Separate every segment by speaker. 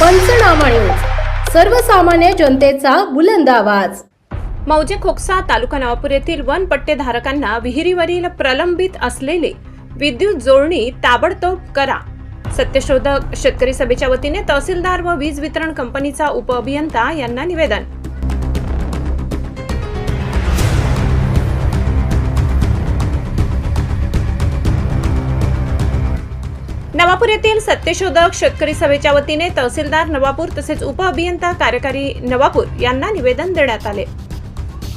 Speaker 1: पंचनामा न्यूज. सर्वसामान्य जनतेचा बुलंद आवाज.
Speaker 2: मौजे खोकसा तालुका नवापूर येथील वन पट्टेधारकांना विहिरीवरील प्रलंबित असलेले विद्युत जोडणी ताबडतोब करा. सत्यशोधक शेतकरी सभेच्या वतीने तहसीलदार व वीज वितरण कंपनीचा उपअभियंता यांना निवेदन. नवापूर येथील सत्यशोधक शेतकरी सभेच्या वतीने तहसीलदार नवापूर तसेच उपअभियंता कार्यकारी नवापूर यांना निवेदन देण्यात आले.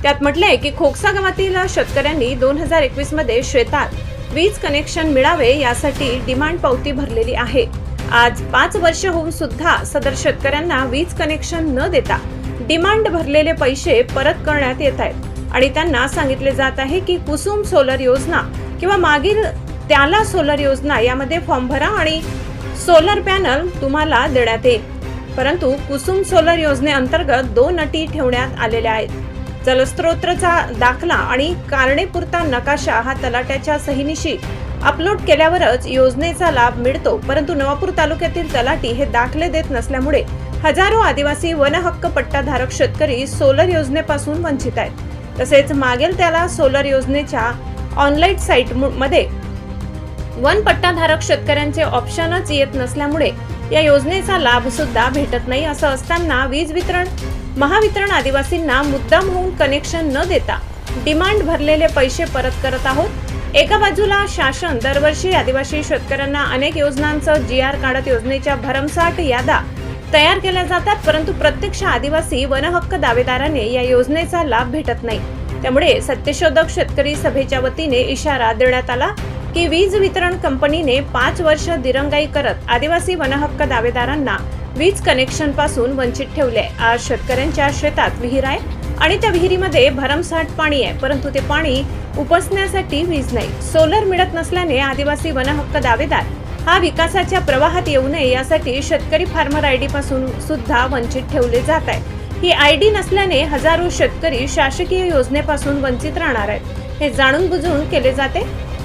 Speaker 2: त्यात म्हटले की खोकसा गावातील शेतकऱ्यांनी दोन हजार एकवीसमध्ये शेतात वीज कनेक्शन मिळावे यासाठी डिमांड पावती भरलेली आहे. आज पाच वर्ष होऊन सुद्धा सदर शेतकऱ्यांना वीज कनेक्शन न देता डिमांड भरलेले पैसे परत करण्यात येत आहेत. आणि त्यांना सांगितले जात आहे की कुसुम सोलर योजना किंवा मागील त्याला सोलर योजना यामध्ये फॉर्म भरा आणि सोलर पॅनल तुम्हाला देण्यात येईल. परंतु कुसुम सोलर योजनेअंतर्गत दोन अटी ठेवण्यात आलेल्या आहेत. जलस्रोतचा दाखला आणि कारणेपुरता नकाशा हा तलाट्याच्या सहीनिशी अपलोड केल्यावरच योजनेचा लाभ मिळतो. परंतु नवापूर तालुक्यातील तलाटी हे दाखले देत नसल्यामुळे हजारो आदिवासी वनहक्क पट्टाधारक शेतकरी सोलर योजनेपासून वंचित आहेत. तसेच मागेल त्याला सोलर योजनेच्या ऑनलाईन साईटमध्ये वन पट्टाधारक शेतकऱ्यांचे ऑप्शनच येत नसल्यामुळे या योजनेचा लाभ सुद्धा भेटत नाही असं असताना वीज वितरण महावितरण आदिवासींना मुद्दाम होऊन कनेक्शन न देता डिमांड भरलेले पैसे परत करत आहोत. एका बाजूला शासन दरवर्षी आदिवासी शेतकऱ्यांना अनेक योजनांचं जी आर काढत योजनेच्या भरमसाठ यादा तयार केल्या जातात परंतु प्रत्यक्ष आदिवासी वनहक्क दावेदाराने या योजनेचा लाभ भेटत नाही. त्यामुळे सत्यशोधक शेतकरी सभेच्या वतीने इशारा देण्यात आला. की वीज वितरण कंपनीने पाच वर्ष दिरंगाई करत आदिवासी वनहक्क दावेदारांना वीज कनेक्शनपासून वंचित ठेवले. आहे. आज शेतकऱ्यांच्या शेतात विहीर आहे आणि त्या विहिरीमध्ये भरमसाठ पाणी आहे परंतु ते पाणी उपसण्यासाठी वीज नाही. सोलर मिळत नसल्याने आदिवासी वनहक्क दावेदार हा विकासाच्या प्रवाहात येऊ नये यासाठी शेतकरी फार्मर आयडी पासून सुद्धा वंचित ठेवले जात आहे. ही आय डी नसल्याने हजारो शेतकरी शासकीय योजनेपासून वंचित राहणार आहेत. हे जाणून बुजून केले जाते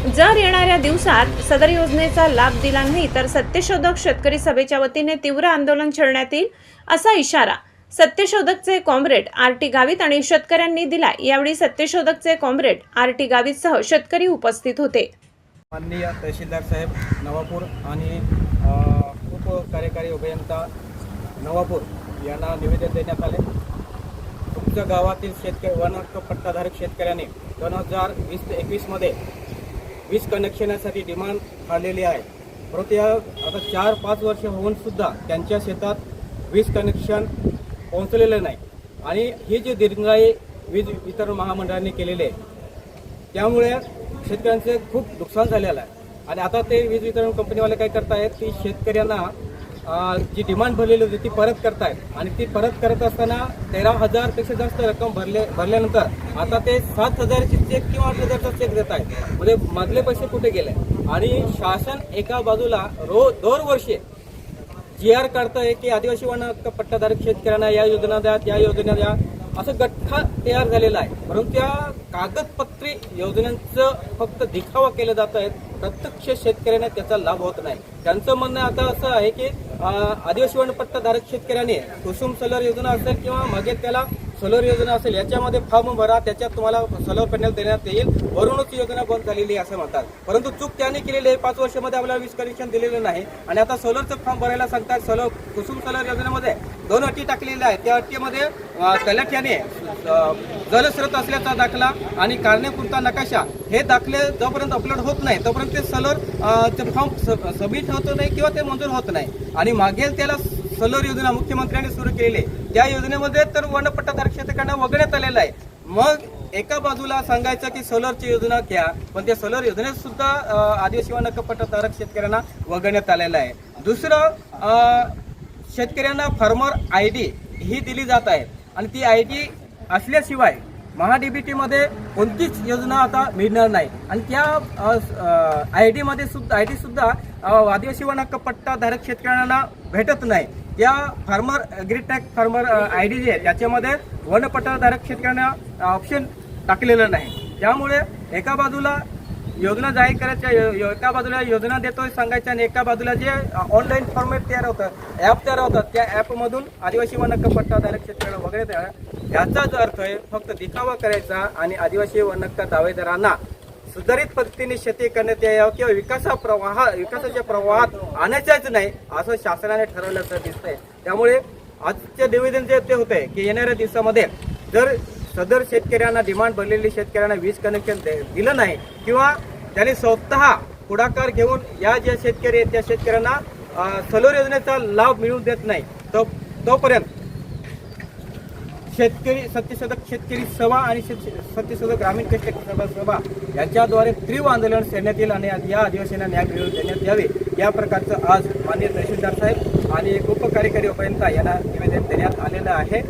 Speaker 2: जर येणाऱ्या दिवसात सदर योजनेचा लाभ दिला नाही तर सत्यशोधक शेतकरी सभेच्या वतीने तीव्र आंदोलन छेडण्यात येईल असा इशारा सत्यशोधकचे कॉम्रेड आर टी गावित आणि शेतकऱ्यांनी दिला यावेळी सत्यशोधकचे कॉम्रेड आर टी गावित सह शेतकरी उपस्थित होते.
Speaker 3: माननीय तहसीलदार साहेब नवापूर आणि उप कार्यकारी अभियंता नवापूर यांना निवेदन देण्यात आले. तुमच्या गावातील शेतकरी वन हक्क पट्टाधारक शेतकऱ्याने दोन हजार वीस ते एकवीसमध्ये वीज कनेक्शनासाठी डिमांड आलेली आहे. परंतु या आता चार पाच वर्ष होऊन सुद्धा त्यांच्या शेतात वीज कनेक्शन पोहोचलेलं नाही. आणि ही जी दीर्घाई वीज वितरण महामंडळाने केलेली आहे त्यामुळे शेतकऱ्यांचे खूप नुकसान झालेलं आहे. आणि आता ते वीज वितरण कंपनीवाले काय करतायत की शेतकऱ्यांना जी डिमांड भरलेली होती ती परत करतायत. आणि ती परत करत असताना तेरा हजारपेक्षा जास्त रक्कम भरले भरल्यानंतर आता ते सात हजारची चेक किंवा आठ हजारचा चेक देत आहेत. म्हणजे मधले पैसे कुठे गेले? आणि शासन एका बाजूला रो दरवर्षी जी आर काढतंय की आदिवासी वन पट्टाधारक शेतकऱ्यांना या योजना द्या त्या योजना द्या. असं गठ्ठा तयार झालेला आहे. परंतु त्या कागदपत्री योजनांचं फक्त दिखावा केलं जात आहे. प्रत्यक्ष शेतकऱ्यांना त्याचा लाभ होत नाही. त्यांचं म्हणणं आता असं आहे की आदिवासी वनपट्टाधारक शेतकऱ्याने कुसुम सोलर योजना असेल किंवा मागे त्याला सोलर योजना असेल याच्यामध्ये फॉर्म भरा त्याच्यात तुम्हाला सोलर पॅनल देण्यात येईल. वरूनच योजना बंद झालेली आहे असं म्हणतात. परंतु चूक त्याने केलेली आहे. पाच वर्षामध्ये आपल्याला वीज कनेक्शन दिलेलं नाही. आणि आता सोलरचं फॉर्म भरायला सांगतात सोलर कुसुम सोलर योजनेमध्ये दोन अटी टाकलेल्या आहेत. त्या अटीमध्ये तलाठ्याने जलस्रोत असल्याचा दाखला आणि कारणीपुरता नकाशा हे दाखले जोपर्यंत अपलोड होत नाही तोपर्यंत ते सोलर फॉर्म सबमिट होत नाही किंवा ते मंजूर होत नाही. आणि मागेल त्याला सोलर योजना मुख्यमंत्र्यांनी सुरू केले त्या योजनेमध्ये तर वनपट्टाधारक शेतकऱ्यांना वगळण्यात आलेलं आहे. मग एका बाजूला सांगायचं की सोलरची योजना घ्या पण त्या सोलर योजनेत सुद्धा आदिवासी वनपट्टाधारक शेतकऱ्यांना वगळण्यात आलेलं आहे. दुसरं शेतकऱ्यांना फार्मर आय डी ही दिली जात आहे. आणि ती आय डी असल्याशिवाय महाडीबीटीमध्ये कोणतीच योजना आता मिळणार नाही. आणि त्या आय डीमध्ये सुद्धा आय डी सुद्धा आदिवासी वन हक्क पट्टाधारक शेतकऱ्यांना भेटत नाही. त्या farmer agritech farmer I D जी आहे त्याच्यामध्ये वन पट्टाधारक शेतकऱ्यांना ऑप्शन टाकलेलं नाही. त्यामुळे एका बाजूला योजना जाहीर करायच्या यो- एका बाजूला योजना देतोय सांगायच्या आणि एका बाजूला जे ऑनलाईन फॉर्मॅट तयार होतं ऍप तयार होतात त्या ऍपमधून आदिवासी वन हक्क शेतकऱ्याला वगैरे तयार याचाच अर्थ आहे फक्त दिखावा करायचा आणि आदिवासी वनहक्क दावेदारांना सुधारित पद्धतीने शेती करण्यात यावं किंवा विकासा प्रवाह विकासाच्या प्रवाहात आणायच्याच नाही असं शासनाने ठरवल्याचं आहे त्यामुळे आजच्या निवेदन जे ते होते की येणाऱ्या दिवसामध्ये जर सदर शेतकऱ्यांना डिमांड भरलेली शेतकऱ्यांना वीज कनेक्शन दे- दिलं नाही किंवा त्यांनी स्वतः पुढाकार घेऊन या ज्या शेतकरी आहेत त्या शेतकऱ्यांना सलोर योजनेचा लाभ मिळवून देत नाही तो तोपर्यंत शेतकरी सत्यशोधक शेतकरी सभा आणि शेत- सत्यशोधक ग्रामीण शेतकरी सभा यांच्याद्वारे तीव्र आंदोलन करण्यात येईल आणि या आदिवासींना न्याय मिळवून देण्यात यावे. या प्रकारचं आज माननीय तहसीलदार साहेब आणि उपकार्यकारी अभियंता यांना निवेदन देण्यात आलेलं आहे.